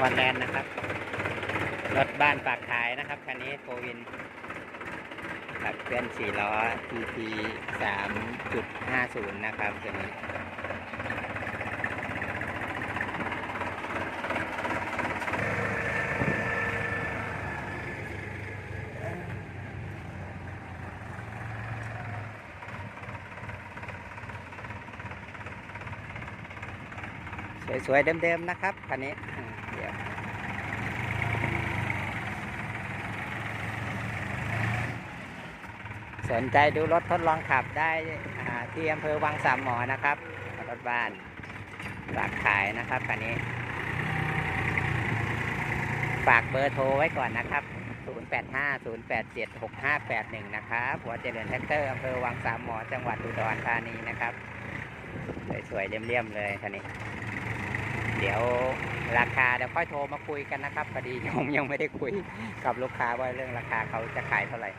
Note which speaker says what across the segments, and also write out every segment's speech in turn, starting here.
Speaker 1: ฮอลแลนด์นะครับ รถบ้านฝากขายนะครับ คันนี้โฟวินขับเคลื่อน4ล้อ TT 3.50นะครับตัวนี้สวยๆเดิมๆนะครับคันนี้อืมเดี๋ยว สนใจดูรถทดลองขับได้ที่อำเภอวังสามหมอนะครับ รถบ้านฝากขายนะครับคันนี้ ฝากเบอร์โทรไว้ก่อนนะครับ 0850876581 นะครับหัวเจริญแท็กเตอร์อำเภอวังสามหมอจังหวัดอุดรธานีนะครับ สวยๆเลี่ยมๆเลยคันนี้ เดี๋ยวราคาเดี๋ยวค่อยโทรมาคุยกันนะครับพอดีผมยังไม่ได้คุยกับลูกค้าว่าเรื่องราคาเขาจะขายเท่าไหร่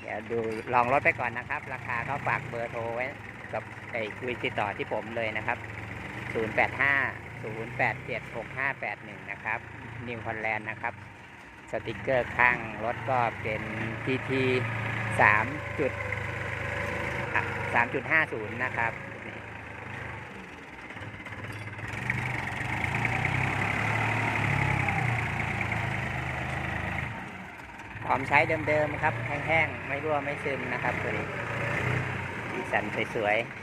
Speaker 1: เดี๋ยวดูลองรถไปก่อนนะครับ ราคาเขาฝากเบอร์โทรไว้ กับไอ้คุยติดต่อที่ผมเลยนะครับ 085 087 6581 นะครับนิวฮอลแลนด์นะครับ สติกเกอร์ข้างรถก็เป็น TT 3จุดอะ3.50 นะครับ พร้อมใช้เดิมๆครับ แห้งๆ ไม่รั่วไม่ซึมนะครับตัวนี้สีสันสวยๆ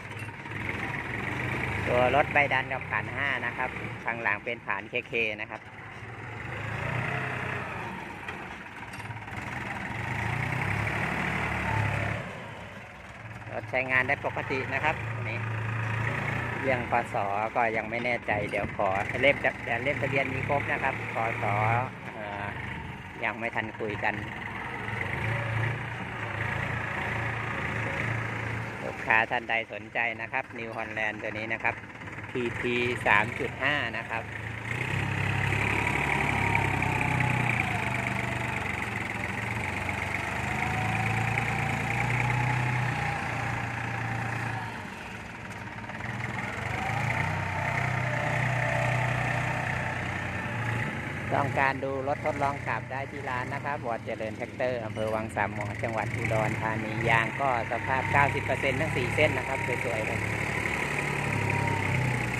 Speaker 1: ตัวรถใบดันกับผ่านห้านะครับข้างหลังเป็นผ่านเคเคนะครับรถใช้งานได้ปกตินะครับอันนี้เรื่องพศก็ยังไม่แน่ใจ เดี๋ยวขอเล่มเดี๋ยวเล่มทะเบียนมีครบนะครับพศ ยังไม่ทันคุยกัน ลูกค้าท่านใดสนใจนะครับ New Holland ตัวนี้นะครับ PT 3.5 นะครับ ต้องการดูรถทดลองขับได้ที่ร้านนะครับวอดเจริญแท็กเตอร์อำเภอวังสามหมอจังหวัดอุดรธานียางก็สภาพ 90%ทั้ง 4 เส้นนะครับสวยๆเลย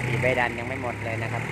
Speaker 1: สีใบดันยังไม่หมดเลยนะครับ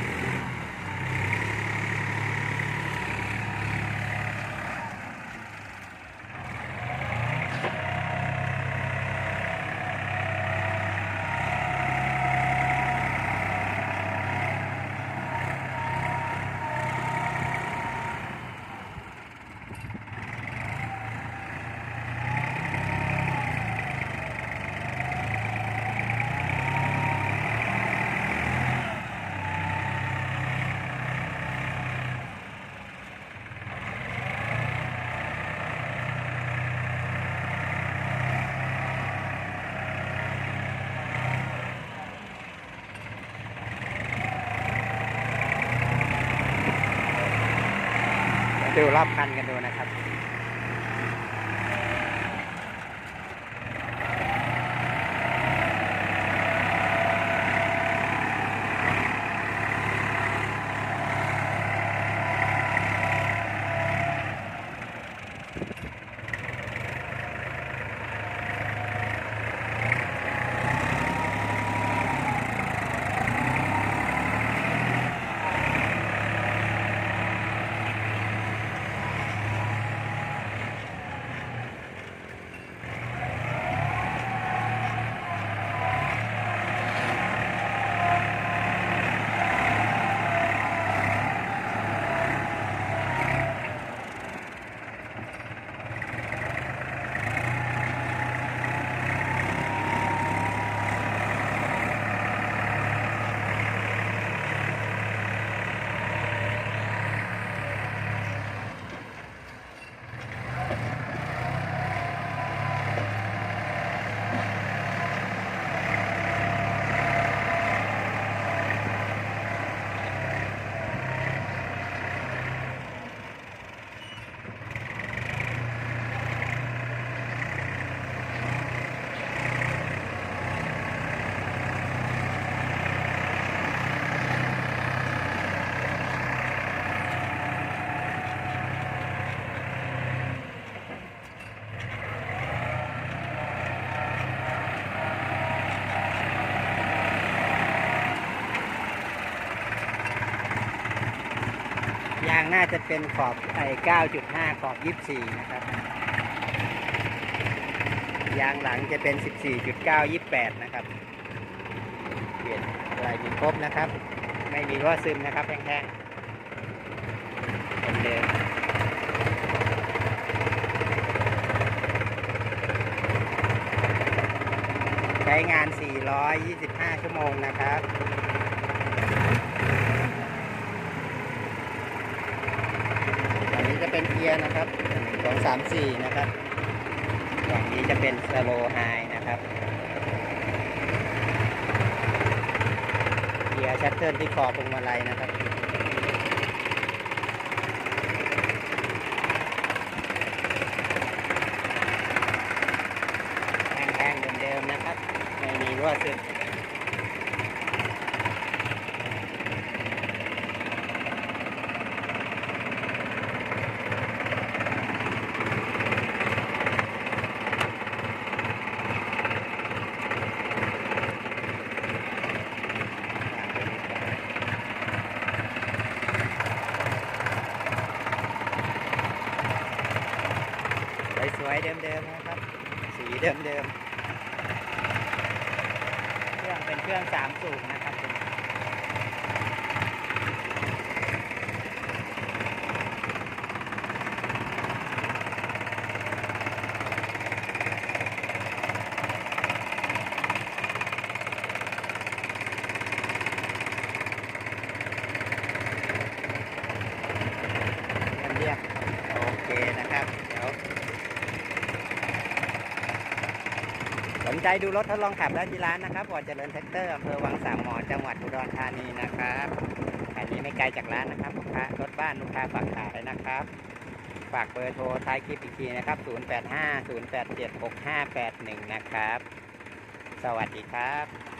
Speaker 1: ดูรอบคันกันดูนะครับ ยางน่าจะเป็นขอบไอ้9.5 ขอบ 24 นะครับ ยางหลังจะเป็น 14.9 28 นะครับ เปลี่ยนอะไรมีครบนะครับ ไม่มีรั่วซึมนะครับแห้งๆเป็นเดิมใช้งาน 425 ชั่วโมงนะครับ อันนี้ จะเป็นะครับสองสามสี่นะครับฝั่งนี้จะเป็นสโลไฮนะครับเกียร์ชัตเทิลที่คอพวงมาลัยนะครับแห้งๆเดิมๆนะครับ ไม่มีรั่วซึม ส วยเดิมๆนะครับ สีเดิมๆเครื่องเป็นเครื่องสามสูบนะครับ เรียบๆโอเคนะครับ เดี๋ยว สน ใจดูรถทดลองขับได้ที่ร้านนะครับวอร์ดเจริญแท็กเตอร์อำเภอวังสามหมอจังหวัดอุดรธานีนะครับอันนี้ไม่ไกลจากร้านนะครับลูกค้ารถบ้านลูกค้าฝากขายนะครับ ฝากเบอร์โทรท้ายคลิปอีกทีนะครับ 085 087 6581 นะครับ สวัสดีครับ